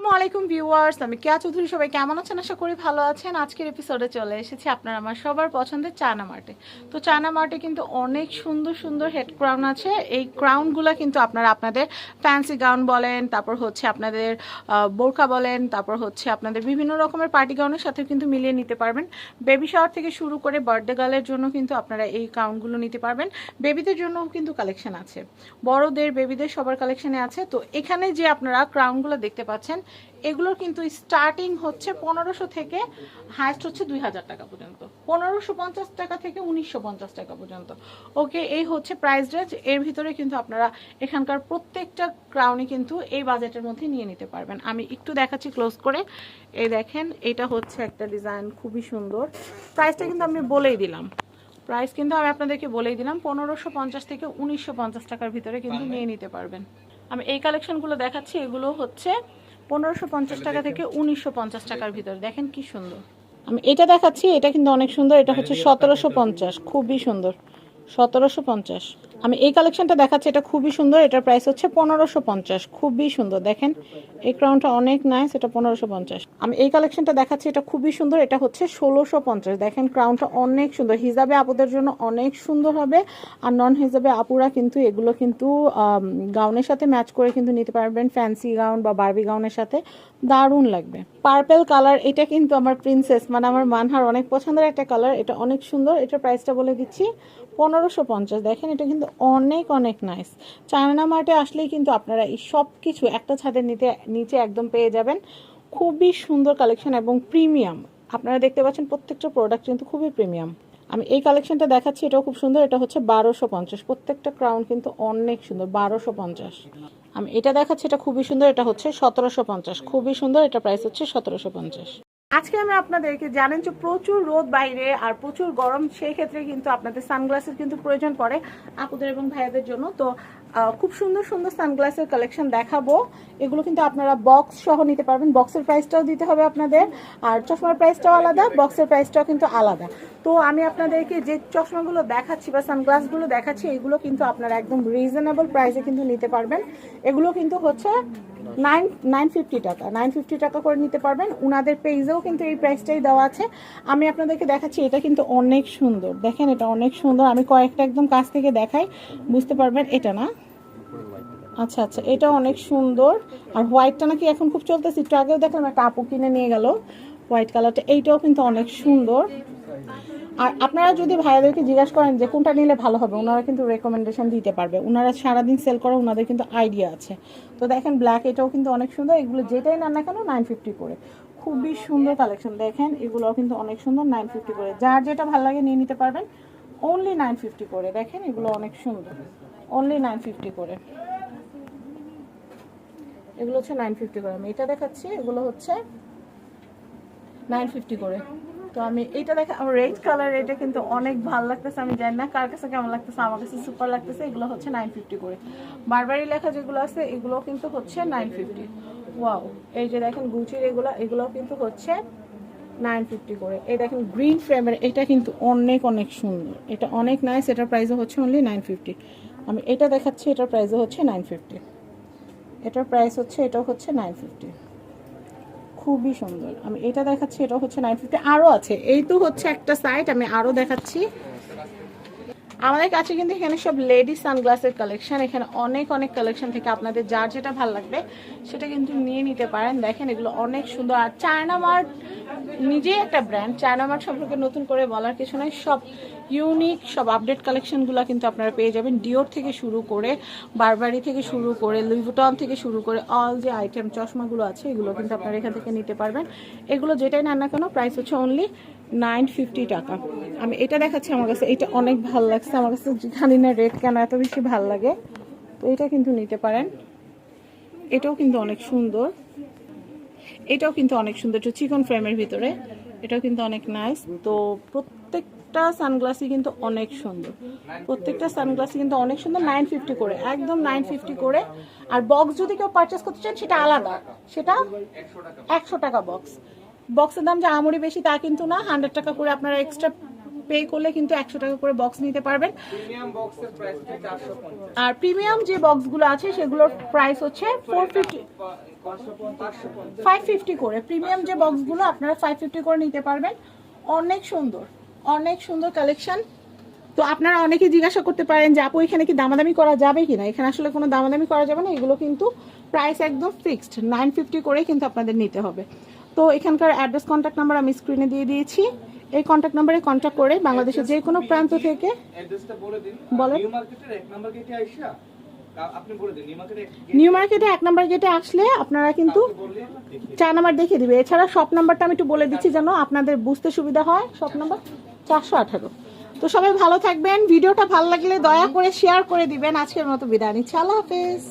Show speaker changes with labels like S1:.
S1: Je. আলাইকুম viewers, আমি কেয়া চৌধুরী, সবাই কেমন আছেন? আশা করি ভালো আছেন। আজকের এপিসোডে চলে এসেছি আপনার আমার সবার পছন্দের চায়না মার্টে। তো চায়না মার্টে কিন্তু অনেক সুন্দর সুন্দর হেড ক্রাউন আছে। এই ক্রাউনগুলো কিন্তু আপনারা আপনাদের ফ্যান্সি গাউন বলেন, তারপর হচ্ছে আপনাদের বোরকা বলেন, তারপর হচ্ছে আপনাদের বিভিন্ন রকমের পার্টি গাউনের সাথে কিন্তু মিলিয়ে নিতে পারবেন। বেবি শাওয়ার থেকে শুরু করে বার্থডে গার্লের জন্য কিন্তু আপনারা এই গাউনগুলো নিতে পারবেন। বেবিদের জন্যও কিন্তু কালেকশন আছে। বড়দের বেবিদের সবার কালেকশনে আছে। তো এখানে যে আপনারা ক্রাউনগুলো দেখতে পাচ্ছেন এগুলোর কিন্তু স্টার্টিং হচ্ছে পনেরোশো থেকে হাইস্ট হচ্ছে দুই হাজার টাকা পর্যন্ত। পনেরোশো পঞ্চাশ টাকা থেকে উনিশশো পঞ্চাশ টাকা পর্যন্ত। ওকে এই হচ্ছে প্রাইস রেঞ্জ এর ভিতরে কিন্তু আপনারা এখানকার প্রত্যেকটা ক্রাউনই কিন্তু এই বাজেটের মধ্যে নিয়ে নিতে পারবেন। আমি একটু দেখাচ্ছি ক্লোজ করে। এই দেখেন এটা হচ্ছে একটা ডিজাইন খুবই সুন্দর। প্রাইসটা কিন্তু আমি বলেই দিলাম। প্রাইস কিন্তু আমি আপনাদেরকে বলেই দিলাম পনেরোশো পঞ্চাশ থেকে উনিশশো পঞ্চাশ টাকার ভিতরে কিন্তু নিয়ে নিতে পারবেন। আমি এই কালেকশনগুলো দেখাচ্ছি। এগুলো হচ্ছে পনেরোশো পঞ্চাশ টাকা থেকে উনিশশো পঞ্চাশ টাকার ভিতরে। দেখেন কি সুন্দর। আমি এটা দেখাচ্ছি এটা কিন্তু অনেক সুন্দর এটা হচ্ছে সতেরোশো পঞ্চাশ খুবই সুন্দর। সতেরোশো পঞ্চাশ। আমি এই কালেকশনটা দেখাচ্ছি, এটা খুবই সুন্দর, এটার প্রাইস হচ্ছে পনেরোশো পঞ্চাশ। খুবই সুন্দর, দেখেন। এই ক্রাউনটা অনেক নাইস এটা পনেরোশো পঞ্চাশ। আমি এই কালেকশনটা দেখাচ্ছি, এটা খুবই সুন্দর, এটা হচ্ছে ষোলোশো পঞ্চাশ। দেখেন ক্রাউনটা অনেক সুন্দর, হিজাবে আপুদের জন্য অনেক সুন্দর হবে, আর নন হিজাবে আপুরা কিন্তু এগুলো কিন্তু গাউনের সাথে ম্যাচ করে কিন্তু নিতে পারবেন ফ্যান্সি গাউন বা বার্বি গাউনের সাথে। দারুণ লাগবে। পার্পেল কালার এটা কিন্তু আমার প্রিন্সেস মানে আমার মানহার অনেক পছন্দের একটা কালার এটা অনেক সুন্দর, এটার প্রাইসটা বলে দিচ্ছি, পনেরোশো পঞ্চাশ। দেখেন, এটা কিন্তু অনেক অনেক নাইস চায়না মার্টে আসলেই কিন্তু আপনারা এই সব কিছু একটা ছাদের নিতে, নিচে একদম পেয়ে যাবেন। খুবই সুন্দর কালেকশন এবং প্রিমিয়াম আপনারা দেখতে পাচ্ছেন প্রত্যেকটা প্রোডাক্ট কিন্তু খুবই প্রিমিয়াম আমি এই কালেকশনটা দেখাচ্ছি, এটাও খুব সুন্দর, এটা হচ্ছে বারোশো পঞ্চাশ। প্রত্যেকটা ক্রাউন কিন্তু অনেক সুন্দর, বারোশো পঞ্চাশ। আমি এটা দেখাচ্ছি, এটা খুবই সুন্দর, এটা হচ্ছে সতেরোশো পঞ্চাশ। খুবই সুন্দর, এটা প্রাইস হচ্ছে সতেরোশো পঞ্চাশ। আজকে আমি আপনাদেরকে জানেন যে প্রচুর রোদ বাইরে আর প্রচুর গরম, সেই ক্ষেত্রে কিন্তু আপনাদের সানগ্লাসের কিন্তু প্রয়োজন পড়ে আপুদের এবং ভাইয়াদের জন্য। তো খুব সুন্দর সুন্দর সানগ্লাসের কালেকশন দেখাবো। এগুলো কিন্তু আপনারা বক্স সহ নিতে পারবেন। বক্সের প্রাইসটাও দিতে হবে আপনাদের। আর চশমার প্রাইসটাও আলাদা বক্সের প্রাইসটাও কিন্তু আলাদা। তো আমি আপনাদেরকে যে চশমাগুলো দেখাচ্ছি বা সানগ্লাসগুলো দেখাচ্ছি, এগুলো কিন্তু আপনারা একদম রিজনেবল প্রাইসে কিন্তু নিতে পারবেন। এগুলো কিন্তু হচ্ছে নাইন নাইন ফিফটি টাকা নাইন ফিফটি টাকা করে নিতে পারবেন। উনাদের পেজেও কিন্তু এই প্রাইসটাই দেওয়া আছে। আমি আপনাদেরকে দেখাচ্ছি, এটা কিন্তু অনেক সুন্দর। দেখেন, এটা অনেক সুন্দর। আমি কয়েকটা একদম কাছ থেকে দেখাই, বুঝতে পারবেন, এটা না? আচ্ছা আচ্ছা এটা অনেক সুন্দর। আর হোয়াইটটা নাকি এখন খুব চলতেছে। একটু আগেও দেখলাম, একটা আপু কিনে নিয়ে গেল। হোয়াইট কালারটা, এইটাও কিন্তু অনেক সুন্দর। আর আপনারা যদি ভাইয়াদেরকে জিজ্ঞাসা করেন যে কোনটা নিলে ভালো হবে, ওনারা কিন্তু রেকমেন্ডেশন দিতে পারবে। ওনারা সারাদিন সেল করে, ওনাদের কিন্তু আইডিয়া আছে। তো দেখেন ব্ল্যাক এটাও কিন্তু অনেক সুন্দর। এগুলো যেটাই নেন না কেন নাইন ফিফটি করে। খুবই সুন্দর কালেকশন দেখেন, এগুলোও কিন্তু অনেক সুন্দর নাইন ফিফটি করে। যার যেটা ভালো লাগে নিয়ে নিতে পারবেন। অনলি নাইন ফিফটি করে। দেখেন, এগুলো অনেক সুন্দর। অনলি নাইন ফিফটি করে। এগুলো হচ্ছে নাইন ফিফটি করে। আমি এটা দেখাচ্ছি। এগুলো হচ্ছে নাইন ফিফটি করে। তো আমি এটা দেখা আমার রেড কালার এটা কিন্তু অনেক ভালো লাগতেছে, আমি জানি না কার কাছে কেমন লাগতেছে, আমার কাছে সুপার লাগতেছে, এগুলো হচ্ছে নাইন ফিফটি করে। বারবারই লেখা যেগুলো আছে এগুলো কিন্তু হচ্ছে নাইন ফিফটি ওয়াও এই যে দেখেন গুচির এগুলো এগুলো কিন্তু হচ্ছে নাইন ফিফটি করে। এই দেখেন গ্রিন ফ্রেমের এটা কিন্তু অনেক অনেক সুন্দর। এটা অনেক নাইস এটার প্রাইসও হচ্ছে অনলি নাইন ফিফটি আমি এটা দেখাচ্ছি, এটার প্রাইসও হচ্ছে নাইন ফিফটি এটার প্রাইস হচ্ছে, এটাও হচ্ছে নাইন ফিফটি খুবই সুন্দর। আমি এটা দেখাচ্ছি, এটা হচ্ছে নাইন ফিফটি আরও আছে। এই তো হচ্ছে একটা সাইট আমি আরও দেখাচ্ছি। আমাদের কাছে কিন্তু এখানে সব লেডি সানগ্লাসের কালেকশন। এখানে অনেক অনেক কালেকশন থেকে আপনাদের যার যেটা ভালো লাগবে, সেটা কিন্তু নিয়ে নিতে পারেন। দেখেন, এগুলো অনেক সুন্দর। আর চায়না মার্ট নিজেই একটা ব্র্যান্ড। চায়না মার্ট সম্পর্কে নতুন করে বলার কিছু নয় সব ইউনিক, সব আপডেট কালেকশনগুলো কিন্তু আপনারা পেয়ে যাবেন। ডিওর থেকে শুরু করে বারবারি থেকে শুরু করে লুইভুটন থেকে শুরু করে অল যে আইটেম চশমাগুলো আছে, এগুলো কিন্তু আপনারা এখান থেকে নিতে পারবেন। এগুলো যেটাই নেন না কেন প্রাইস হচ্ছে অনলি নাইন ফিফটি টাকা। আমি এটা দেখাচ্ছি আমার কাছে। এটা অনেক ভালো লাগছে। আমার কাছে জানি না রেড কেন এত বেশি ভালো লাগে। তো এটা কিন্তু নিতে পারেন। এটাও কিন্তু অনেক সুন্দর। এটাও কিন্তু অনেক সুন্দর। চিকন ফ্রেমের ভিতরে। এটাও কিন্তু অনেক নাইস তো প্রত্যেকটা সানগ্লাসই কিন্তু অনেক সুন্দর। প্রত্যেকটা সানগ্লাসই কিন্তু অনেক সুন্দর। নাইন ফিফটি করে। একদম নাইন ফিফটি করে। আর বক্স যদি কেউ পারচেস করতে চান, সেটা আলাদা। সেটা একশো টাকা বক্স বক্সের দাম যে আমরি বেশি তা কিন্তু না। হান্ড্রেড টাকা করে আপনারা এক্সট্রা পে করলে কিন্তু একশো টাকা করে বক্স নিতে পারবেন। আর প্রিমিয়াম যে বক্সগুলো আছে সেগুলোর প্রাইস হচ্ছে ফোর ফিফটি ফাইভ ফিফটি করে। প্রিমিয়াম যে বক্সগুলো আপনারা ফাইভ ফিফটি করে নিতে পারবেন। অনেক সুন্দর অনেক সুন্দর কালেকশন তো আপনারা অনেকে জিজ্ঞাসা করতে পারেন যে আপু এখানে কি দামাদামি করা যাবে কি না এখানে আসলে কোনো দামাদামি করা যাবে না। এগুলো কিন্তু প্রাইস একদম ফিক্সড নাইন ফিফটি করেই কিন্তু আপনাদের নিতে হবে। তো এখানকার অ্যাড্রেস কন্ট্যাক্ট নাম্বার আমি স্ক্রিনে দিয়ে দিয়েছি। এই কন্ট্যাক্ট নাম্বারে কন্ট্যাক্ট করে বাংলাদেশের যে কোনো প্রান্ত থেকে
S2: অ্যাড্রেসটা বলে দিন।
S1: বলেন।
S2: নিউ মার্কেটের এক নাম্বার গেটে আইসা আপনি বলে দিন নিউ মার্কেটের
S1: নিউ মার্কেটে এক নাম্বার গেটে আসলে আপনারা কিন্তু চার নাম্বার দেখিয়ে দিবে। এছাড়া শপ নাম্বারটা আমি একটু বলে দিচ্ছি যেন আপনাদের বুঝতে সুবিধা হয়। শপ নাম্বার চারশো আঠারো। তো সবাই ভালো থাকবেন। ভিডিওটা ভালো লাগলে দয়া করে শেয়ার করে দিবেন। আজকের মতো বিদায় নিচ্ছি। আল্লাহ হাফেজ।